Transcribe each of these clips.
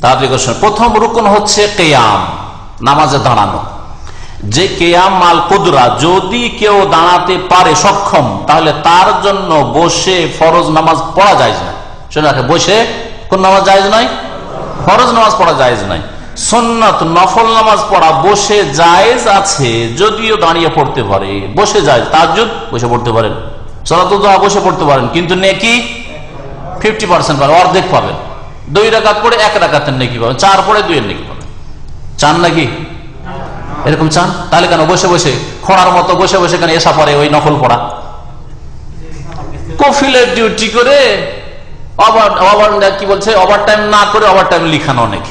তাদের প্রথম রুকন হচ্ছে কেয়াম, নামাজে দাঁড়ানো। যে কেয়াম মাল কুদরা, যদি কেউ দাঁড়াতে পারে সক্ষম, তাহলে তার জন্য বসে ফরজ নামাজ পড়া যায় না শুনে রাখে বসে কোন নামাজ যায় নয়? ফরজ নামাজ পড়া যায় নাই সন্ন্যত নফল নামাজ পড়া বসে জায়েজ আছে, যদিও দাঁড়িয়ে পড়তে পারে। বসে যায় তাজুদ বসে পড়তে পারেন। সলাতুল বসে পড়তে পারেন। কিন্তু নেকি ফিফটি পার্সেন্ট পাবেন অর্ধেক পাবেন দুই রাকাত পড়ে এক রাকাতের নাকি পাবেন চার পড়ে দুইয়ের নেকি পাবেন চান নাকি? এরকম চান? তাহলে কেন বসে বসে, খোঁড়ার মতো বসে বসে কেন এসা পরে ওই নকল পড়া? কফিলের ডিউটি করে কি বলছে ওভার টাইম না করে ওভার টাইম লিখানো অনেক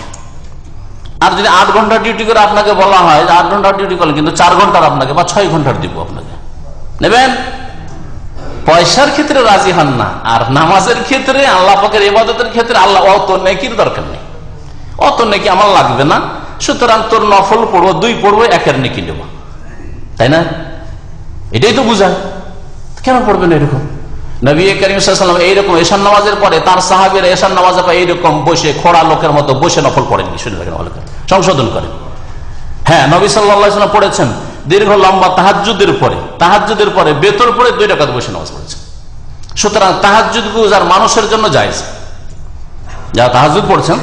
আর যদি আট ঘণ্টা ডিউটি করে আপনাকে বলা হয়, আট ঘণ্টা ডিউটি করলে কিন্তু চার ঘণ্টার আপনাকে বা ছয় ঘণ্টার দিব আপনাকে। নেবেন? পয়সার ক্ষেত্রে রাজি হন না, আর নামাজের ক্ষেত্রে, আল্লাহ পাকের ইবাদতের ক্ষেত্রে আল্লাহ, অত নেকির দরকার নেই। অত নেকি আমার লাগবে না, সুতরাং তোর নফল পড়ব, দুই পড়ব, একের নেকি নেব। তাই না? এটাই তো বুঝায় কেন পড়বেন এরকম? নবী করিম সাল্লাম এইরকম এশান নামাজের পরে তার সাহাবের এশান নামাজের পরে এইরকম বসে খোড়া লোকের মতো বসে নফল পড়েননি, শুনে রাখেন সংশোধন করেন। হ্যাঁ নবী সাল্লাম পড়েছেন দীর্ঘ লম্বা তাহাজুদের পরে তাহাজুদের পরে বেতর পরে দুই টাকা বসে নামাজ পড়েছেন সুতরাং তাহাজুদ গুজার মানুষের জন্য যায়জ যারা তাহাজুদ পড়ছেন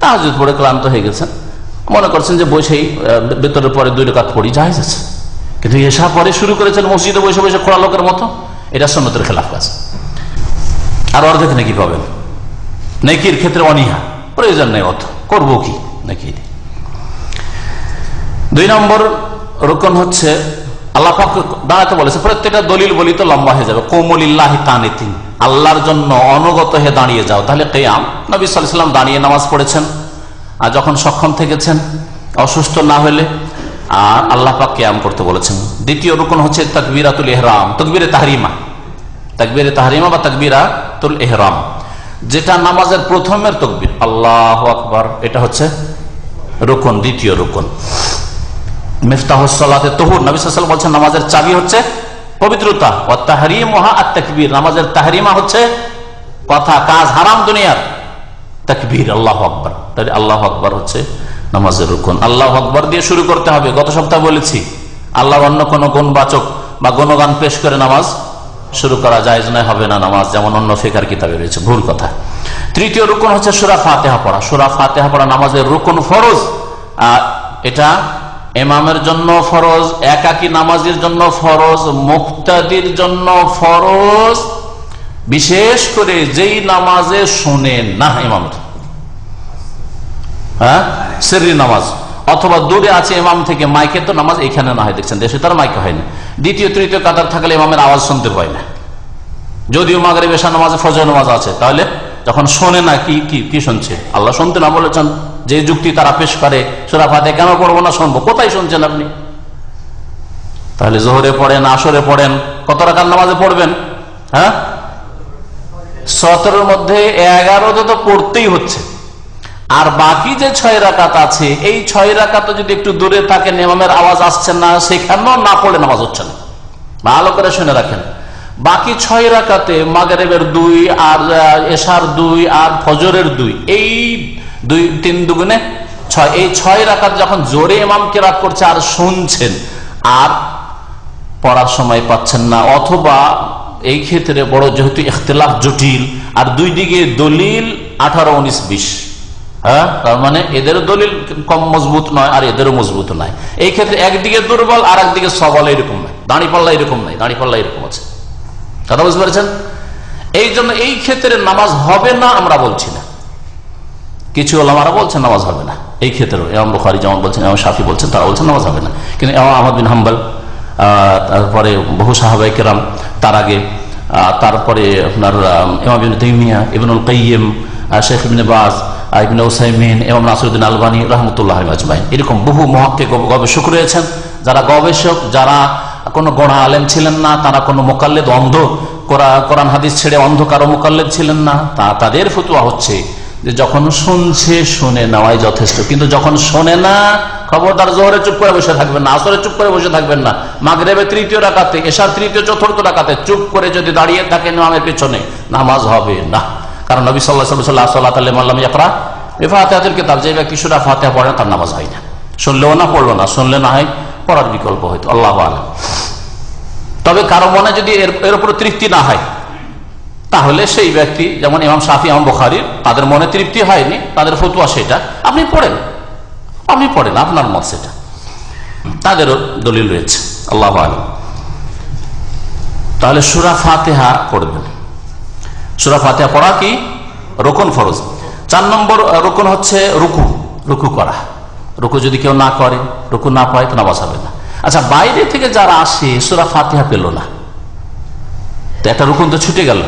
তাহাজুদ পড়ে ক্লান্ত হয়ে গেছেন। মনে করছেন যে বসেই বেতরের পরে দুই টাকা পড়ি যায়জ আছে। কিন্তু এসা পরে শুরু করেছেন মসজিদে বসে বসে খোলা লোকের মতো, এটা সন্ন্যতের খেলাফ কাজ। আর অর্ধেক নাকি পাবেন। নেকির ক্ষেত্রে অনীহা। প্রয়োজন নেই অত করব কি নাকি? দুই নম্বর রোকন হচ্ছে, আল্লাহ দাঁড়াতে বলেছে, প্রত্যেকটা দলিল বলি তো লম্বা হয়ে যাবে। কোমলিল্লাহি কানিতিন আল্লাহর জন্য অনুগত হয়ে দাঁড়িয়ে যাও। তাহলে কেয়াম, নবী সাল্লাম দাঁড়িয়ে নামাজ পড়েছেন, আর যখন সক্ষম থেকেছেন, অসুস্থ না হলে, আর আল্লাহ পাক কেয়াম করতে বলেছেন। দ্বিতীয় রুকন হচ্ছে তকবিরাতুল এহরাম তকবিরে তাহরিমা। তকবিরে তাহরিমা বা তকবিরাতুল এহরাম যেটা নামাজের প্রথমের তকবির। আল্লাহ আকবর, এটা হচ্ছে রুকন, দ্বিতীয় রুকন। মেফতাহসালাতে তহুর। নবিসাল বলছেন, নামাজের চাবি হচ্ছে পবিত্রতা। ও তাহরিমা আর তকবির নামাজের তাহরিমা হচ্ছে কথা, কাজ হারাম দুনিয়ার। তকবির, আল্লাহ আকবর। তাহলে আল্লাহ আকবর হচ্ছে নামাজের রুকন। আল্লাহ আকবর দিয়ে শুরু করতে হবে। গত সপ্তাহে বলেছি আল্লাহ অন্য কোনো গুণবাচক বা গুণগান পেশ করে নামাজ শুরু করা যায় নয়, হবে না নামাজ, যেমন অন্য ফেকার কিতাবে রয়েছে। ভুল কথা। তৃতীয় রুকন হচ্ছে সুরা ফাতেহা পড়া। সুরা ফাতেহা পড়া নামাজের রুকন ফরজ। এটা এমামের জন্য ফরজ, একাকি নামাজের জন্য ফরজ, মুক্তাদির জন্য ফরজ। বিশেষ করে যেই নামাজে শোনেন না ইমামের হ্যাঁ? সেরি নামাজ। অথবা দূরে আছে ইমাম থেকে মাইকে তো নামাজ এখানে না হয়, দেখছেন? দেশে তার মাইকে হয় না। দ্বিতীয়, তৃতীয় কাতার থাকলে ইমামের আওয়াজ শুনতে পায় না। যদিও মাগরে বেশা নামাজে ফজর নামাজ আছে, তাহলে যখন শোনে না কি কি শুনছে? আল্লাহ শুনতে না বলেছেন। যে যুক্তি তারা পেশ করে, সুরা ফাতে কেন পড়ব না শুনব? কোথায় শুনছেন আপনি? তাহলে জোহরে পড়েন, আসরে পড়েন, কত রাখার নামাজে পড়বেন? হ্যাঁ? সতেরোর মধ্যে এগারোতে তো পড়তেই হচ্ছে। আর বাকি যে ছয় রাকাত আছে, এই ছয় রাকাত যদি একটু দূরে থাকে, নেমামের আওয়াজ আসছে না, সেখানেও না পড়ে নামাজ হচ্ছে না। ভালো করে শুনে রাখেন। বাকি ছয় রাকাতে মাগরেবের দুই আর এশার দুই আর ফজরের দুই, এই দুই, তিন দুগুণে ছয়। এই ছয় রাকাত যখন জোরে ইমাম কেরাত করছে আর শুনছেন, আর পড়ার সময় পাচ্ছেন না, অথবা এই ক্ষেত্রে বড় যেহেতু ইখতলাফ জটিল, আর দুই দিকে দলিল আঠারো, উনিশ, বিশ। হ্যাঁ? তার মানে এদের দলিল কম মজবুত নয়, আর এদেরও মজবুত নয়। এই ক্ষেত্রে একদিকে দুর্বল, আর একদিকে সবল এরকম নয়। দাঁড়ি পাল্লা এরকম নয়, দাঁড়ি পাল্লা এরকম আছে। কথা বুঝতে পেরেছেন? এই জন্য এই ক্ষেত্রে নামাজ হবে না আমরা বলছি না। কিছু ওলামারা বলছেন নামাজ হবে না। এই ক্ষেত্রে এমন বুখারি যেমন বলছেন এমন সাফি বলছেন তারা বলছেন নামাজ হবে না। কিন্তু এমন আহমদ বিন হাম্বাল তারপরে বহু সাহাবাই কেরাম, তার আগে তারপরে আপনার ইমাম তৈমিয়া ইবনুল কাইম শেখ ইবিন বাজ ইবিন ওসাইমিন এবং নাসরুদ্দিন আলবানী রহমতুল্লাহ আজমাইন এরকম বহু মহাক্কে গবেষক রয়েছেন, যারা গবেষক, যারা কোনো গোড়া আলেম ছিলেন না, তারা কোনো মোকাল্লেদ অন্ধ কোরআন হাদিস ছেড়ে অন্ধ কারও মোকাল্লেদ ছিলেন না, তা তাদের ফতুয়া হচ্ছে। যে যখন শুনছে শুনে নেওয়াই যথেষ্ট। কিন্তু যখন শোনে না খবরদার জোহরে চুপ করে বসে থাকবেন না আসরে চুপ করে বসে থাকবেন না। মাগরেবে তৃতীয় রাখাতে এসার তৃতীয় চতুর্থ রাখাতে চুপ করে যদি দাঁড়িয়ে থাকেন নামের পেছনে নামাজ হবে না। কারণ নবী সাল্লাহ সাল্লাহ সাল্লাহ আল্লাহ ইয়াকরা। বেফাতেহাতের কিতাব যে ব্যক্তি সুরা পড়ে না, তার নামাজ হয় না। শুনলেও না পড়ল না শুনলে না হয় পড়ার বিকল্প হয়তো আল্লাহ আলম। তবে কারও মনে যদি এর উপরে তৃপ্তি না হয় তাহলে সেই ব্যক্তি, যেমন ইমাম শাফি, ইমাম বখারির তাদের মনে তৃপ্তি হয়নি, তাদের ফতুয়া সেটা। আপনি পড়েন। আপনি পড়েন, আপনার মত সেটা। তাদেরও দলিল রয়েছে। আল্লাহ আলম তাহলে সুরা ফাতেহা পড়বেন। সুরা ফাতেহা পড়া কি? রোকন ফরজ। চার নম্বর রোকন হচ্ছে রুকু রুকু করা। রুকু যদি কেউ না করে, রুকু না পায়, তো না হবে না। আচ্ছা বাইরে থেকে যারা আসে, সুরা ফাতেহা পেল না। একটা রুকুন তো ছুটে গেল।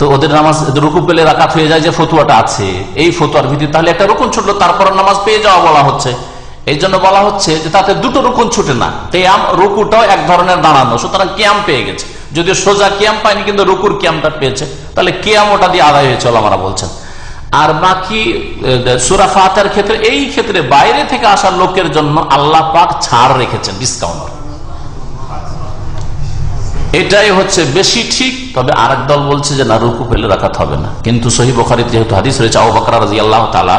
তো ওদের নামাজ রুকু পেলে রাকাত হয়ে যায় যে ফতুয়াটা আছে। এই ফতুয়ার ভিত্তি তাহলে একটা রুকুন ছুটলো, তারপর নামাজ পেয়ে যাওয়া বলা হচ্ছে। এই জন্য বলা হচ্ছে যে তাতে দুটো রুকুন ছুটে না, কেয়াম, রুকুটাও এক ধরনের দাঁড়ানো, সুতরাং কিয়াম পেয়ে গেছে। যদিও সোজা কিয়াম পায়নি, কিন্তু রুকুর কিয়ামটা পেয়েছে। তাহলে কিয়াম ওটা দিয়ে আদায় হয়েছে আমরা বলছেন। আর বাকি সুরা ফাতের ক্ষেত্রে, এই ক্ষেত্রে বাইরে থেকে আসা লোকের জন্য আল্লাহ পাক ছাড় রেখেছেন ডিসকাউন্ট এটাই হচ্ছে বেশি ঠিক, তবে আরেক দল বলছে যে না, রুকু ফেলে রাখাতে হবে না। কিন্তু সহি বখারির যেহেতু হাদিস রয়েছে, আবু বকর রাজি আল্লাহ তালা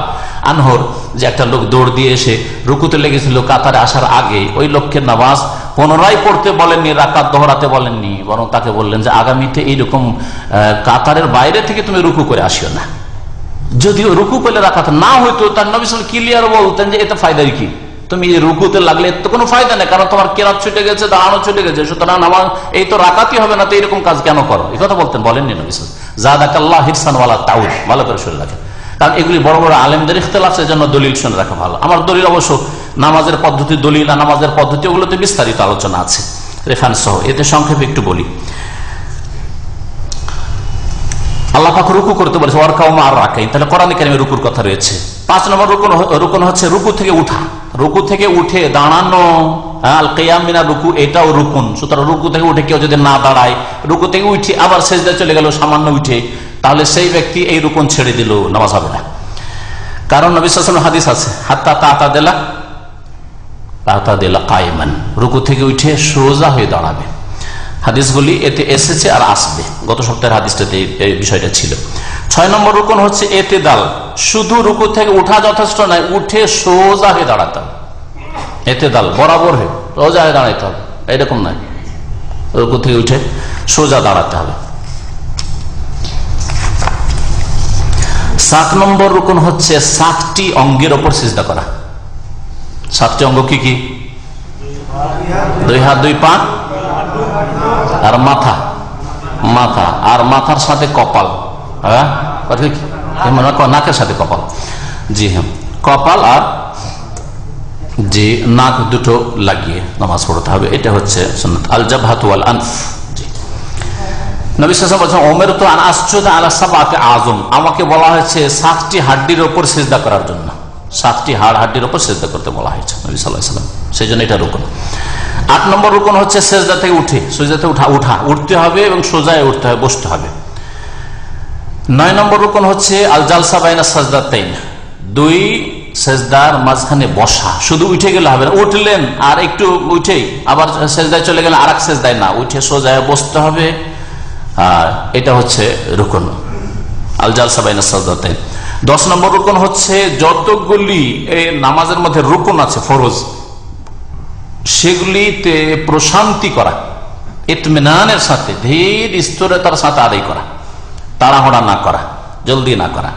আনহর যে একটা লোক দৌড় দিয়ে এসে রুকুতে লেগেছিল কাতারে আসার আগে, ওই লোককে নামাজ পুনরায় পড়তে বলেননি, রাকাত দহরাতে বলেননি, বরং তাকে বললেন যে, আগামীতে এইরকম কাতারের বাইরে থেকে তুমি রুকু করে আসিও না। যদিও রুকু পেলে রাখাত না হইতো তার নবী ক্লিয়ার বলতেন যে এটা ফায়দার কি? তুমি রুকুতে লাগলে তো কোনো ফায়দা নেই, কারণ তোমার কেরাত ছুটে গেছে, দাঁড়ানো ছুটে গেছে, সুতরাং আমার এই তো রাকাতই হবে না, তো এরকম কাজ কেন করো? এই কথা বলতেন, বলেননি নবী জাদাকাল্লাহ হিরসানওয়ালা তাউর ভালো করে শুনে রাখেন। কারণ এগুলি বড় বড় আলেমদের ইখতলাফ জন্য দলিল শুনে রাখা ভালো। আমার দলিল অবশ্য নামাজের পদ্ধতি দলিল আর নামাজের পদ্ধতি ওগুলোতে বিস্তারিত আলোচনা আছে। রেফারেন্স সহ, এতে সংক্ষেপে একটু বলি। আল্লাহ পাক রুকু করতে বলেছে ওর কাউ আর রাখাই তাহলে কোরআন কারিমে রুকুর কথা রয়েছে। পাঁচ নম্বর রুকুন রুকুন হচ্ছে রুকু থেকে উঠা। রুকু থেকে উঠে দাঁড়ানো হ্যাঁ, আল কেয়ামিনা রুকু এটাও রুকুন। সুতরাং রুকু থেকে উঠে কেউ যদি না দাঁড়ায় রুকু থেকে উঠে আবার সেজদা চলে গেল সামান্য উঠে তাহলে সেই ব্যক্তি এই রুকুন ছেড়ে দিল নামাজ হবে না। কারণ নবী সাল্লাল্লাহু হাদিস আছে হাত্তা তাতা দেলা তাতা দেলা কায়মান। রুকু থেকে উঠে সোজা হয়ে দাঁড়াবে। হাদিসগুলি এতে এসেছে আর আসবে। গত সপ্তাহের হাদিসটাতে এই- বিষয়টা ছিল। ছয় নম্বর রুকন হচ্ছে এতে দাল শুধু রুকু থেকে উঠা যথেষ্ট নয়, উঠে সোজা হয়ে দাঁড়াতে হবে। এতে দাল বরাবর হয়ে, সোজা হয়ে দাঁড়াতে হবে। এরকম নয়। রুকু থেকে উঠে সোজা দাঁড়াতে হবে। সাত নম্বর রুকন হচ্ছে সাতটি অঙ্গের ওপর সিজদা করা। সাতটি অঙ্গ কি কি? দুই হাত, দুই পা। আর মাথা। মাথা। আর মাথার সাথে কপাল। হ্যাঁ? নাকের সাথে কপাল। জি হ্যাঁ। কপাল আর যে নাক দুটো লাগিয়ে নামাজ পড়তে হবে। এটা হচ্ছে আল জাবহাতু আনফ নবী ওয়াসাল্লাম ওমর আজম আমাকে বলা হয়েছে সাতটি হাড্ডির ওপর সিজদা করার জন্য। সাতটি হাড় হাড্ডির ওপর সিজদা করতে বলা হয়েছে নবী আলাইহি সেই জন্য এটা রুকন। আট নম্বর রুকন হচ্ছে সেজদা থেকে উঠে সেজদাতে উঠা উঠা, উঠতে হবে এবং সোজায় উঠতে হবে, বসতে হবে। নয় নম্বর রুকন হচ্ছে আল জালসা বাইনা সাজদা তাইন দুই সেজদার মাঝখানে বসা, শুধু উঠে গেলে হবে না, উঠলেন আর একটু উঠেই, আবার সেজদায় চলে গেলেন আর এক সেজদায় না, উঠে সোজায় বসতে হবে। আর এটা হচ্ছে রুকন, আল জালসা বাইনা সাজদা তাইন দশ নম্বর রুকন হচ্ছে যতগুলি নামাজের মধ্যে রুকন আছে, ফরজ সেগুলিতে প্রশান্তি করা, ইতমিনানের সাথে, ধীর স্থিরতার সাথে আদায় করা, তাড়াহড়া না করা, জলদি না করা।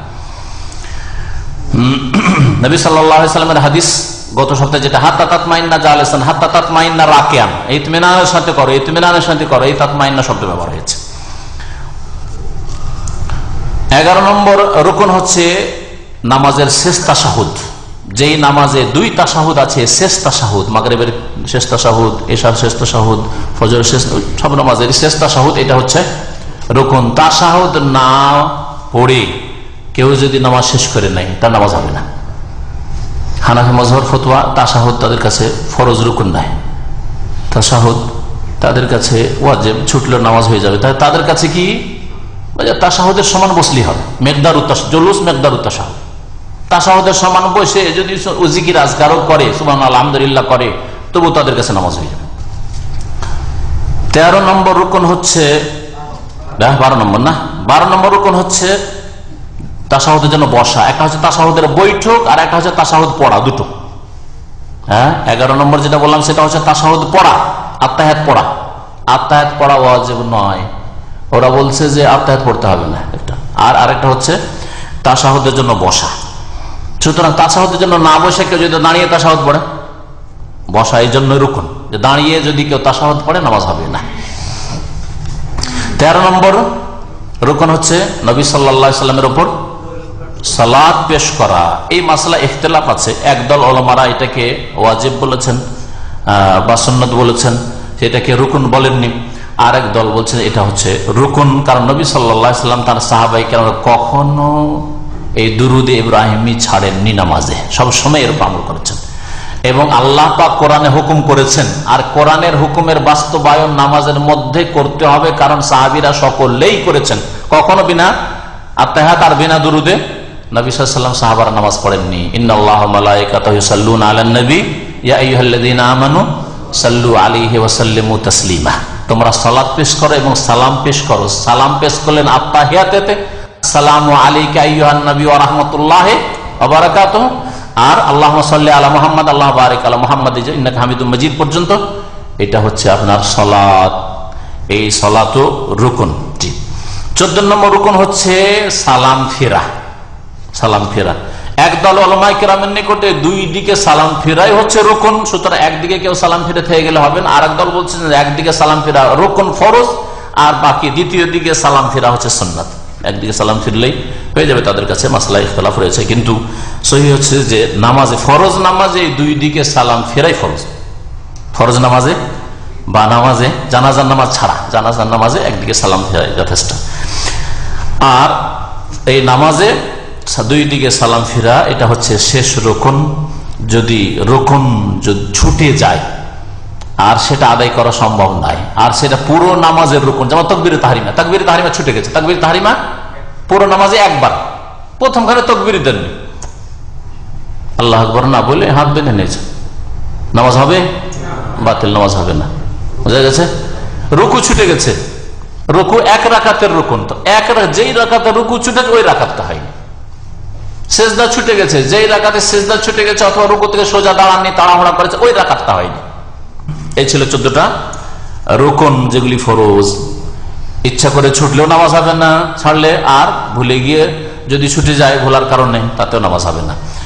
নবী সাল্লামের হাদিস গত সপ্তাহে যেটা, হাত্তা তাত মাইন্না যা আলেসান হাত্তা তাত মাইন্না রাকেয়ান, ইতমিনানের সাথে করো, ইতমিনানের সাথে করো, এই তাত মাইন্না শব্দ ব্যবহার হয়েছে। এগারো নম্বর রুকন হচ্ছে নামাজের শেষ তাসাহুদ যেই নামাজে দুই তাসাহুদ আছে, শেষ তাসাহুদ মাগরেবের শেষ তাসাহুদ এশার শেষ তাসাহুদ ফজর শেষ, সব নামাজের শেষ তাসাহুদ এটা হচ্ছে রুকন। তাসাহুদ না পড়ে কেউ যদি নামাজ শেষ করে নেয়, তার নামাজ হবে না। হানাফি মজহর ফতোয়া তাসাহুদ তাদের কাছে ফরজ রুকুন নাই। তাসাহুদ তাদের কাছে ওয়াজেব ছুটলে নামাজ হয়ে যাবে। তাদের কাছে কি? তাসাহুদের সমান বসলি হবে। মেঘদার উত্তাস জলুস মেঘদার উত্তাসাহুদ তাসাহুদের সমান বসে যদি উজিকির আজগারও করে সুবান আলহামদুলিল্লাহ করে, তবু তাদের কাছে নামাজ হয়ে যাবে। তেরো নম্বর রুকন হচ্ছে বারো নম্বর না? বারো নম্বর রুকন হচ্ছে তাসাহুদের জন্য বসা। একটা হচ্ছে তাসাহুদের বৈঠক আর একটা হচ্ছে তাসাহুদ পড়া, দুটো। হ্যাঁ? এগারো নম্বর যেটা বললাম, সেটা হচ্ছে তাসাহুদ পড়া আত্মাহাত পড়া। আত্মাহাত পড়া ওয়াজিব নয়। ওরা বলছে যে আত্মাহাত পড়তে হবে না একটা। আর আরেকটা হচ্ছে তাসাহুদের জন্য বসা। সুতরাং তাসাহুদের জন্য না বসে কেউ যদি দাঁড়িয়ে তাসাহুদ পড়ে, বসা এই জন্য রুকুন, যে দাঁড়িয়ে যদি কেউ তাসাহুদ পড়ে, নামাজ হবে না। তেরো নম্বর রুকন হচ্ছে নবী সাল্লা সাল্লামের ওপর সালাদ পেশ করা। এই মাসলা ইখতলাফ আছে, একদল অলমারা এটাকে ওয়াজিব বলেছেন বা সন্ন্যত বলেছেন, সেটাকে রুকুন বলেননি। আর এক দল বলছেন এটা হচ্ছে রুকুন, কারণ নবী সাল্লাহ সাল্লাম তার সাহাবাই কেন কখনো এই দুরুদে ইব্রাহিমি ছাড়েননি নামাজে, সব সময় এরকম আমল করেছেন। এবং আল্লাহ পাক কোরআনে হুকুম করেছেন, আর কোরআনের হুকুমের বাস্তবায়ন নামাজের মধ্যে করতে হবে, কারণ সাহাবিরা সকলেই করেছেন। কখনো বিনা? আত্মাহাত আর বিনা দুরুদে? নবী সাল্লাম সাহাবারা নামাজ পড়েননি। তোমরা সালাত পেশ করো এবং সালাম পেশ করো। সালাম পেশ করলেন আত্মাহিয়াতেতে। সালামু আলাইকা আইয়ুহান নবী রাহমাতুল্লাহি ওয়া বারাকাতুহু। আর আল্লাহ সাল্লি আলা মোহাম্মদ, আল্লাহ বারিক আলা মোহাম্মদ ইন্নাকা হামিদুম মজিদ পর্যন্ত। এটা হচ্ছে আপনার সলাত। এই সলাত রুকুনটি চোদ্দ নম্বর রুকুন হচ্ছে সালাম ফেরা। সালাম ফেরা। একদল অলমাই কেরামের নিকটে দুই দিকে সালাম ফেরাই হচ্ছে রুকুন। সুতরাং একদিকে কেউ সালাম ফিরে থেকে গেলে হবে না। আর একদল বলছেন একদিকে সালাম ফেরা রুকুন ফরজ, আর বাকি দ্বিতীয় দিকে সালাম ফেরা হচ্ছে সন্ন্যত একদিকে সালাম ফিরলেই হয়ে যাবে তাদের কাছে মাসলা ইখতলাফ রয়েছে। কিন্তু সহি হচ্ছে যে নামাজে, ফরজ নামাজে দুই দিকে সালাম ফেরাই ফরজ। ফরজ নামাজে বা নামাজে জানাজার নামাজ ছাড়া জানাজার নামাজে একদিকে সালাম ফেরাই যথেষ্ট। আর এই নামাজে দুই দিকে সালাম ফিরা, এটা হচ্ছে শেষ রোকন। যদি রোকন যদি ছুটে যায় আর সেটা আদায় করা সম্ভব নয় আর সেটা পুরো নামাজের রুকুন, যেমন তকবির তাহারিমা। তকবির তাহারিমা ছুটে গেছে। তকবির তাহারিমা পুরো নামাজে একবার। প্রথমখানে তকবির দেননি। আল্লাহ আকবর, না বলে হাত বেঁধে নিয়েছে। নামাজ হবে? বাতিল, নামাজ হবে না। বোঝা গেছে? রুকু ছুটে গেছে। রুকু এক রাখাতের রুকুন তো। এক যেই রাখাতে রুকু ছুটে ওই রাখাতটা হয়নি। সেজদা ছুটে গেছে। যেই রাখাতে সেজদা ছুটে গেছে অথবা রুকু থেকে সোজা দাঁড়াননি, তাড়াহড়া করেছে, ওই রাখাতটা হয়নি। এই ছিল চোদ্দটা। রোকন যেগুলি ফরজ। ইচ্ছা করে ছুটলেও নামাজ হবে না, ছাড়লে আর ভুলে গিয়ে যদি ছুটে যায়, ভোলার কারণে তাতেও নামাজ হবে না।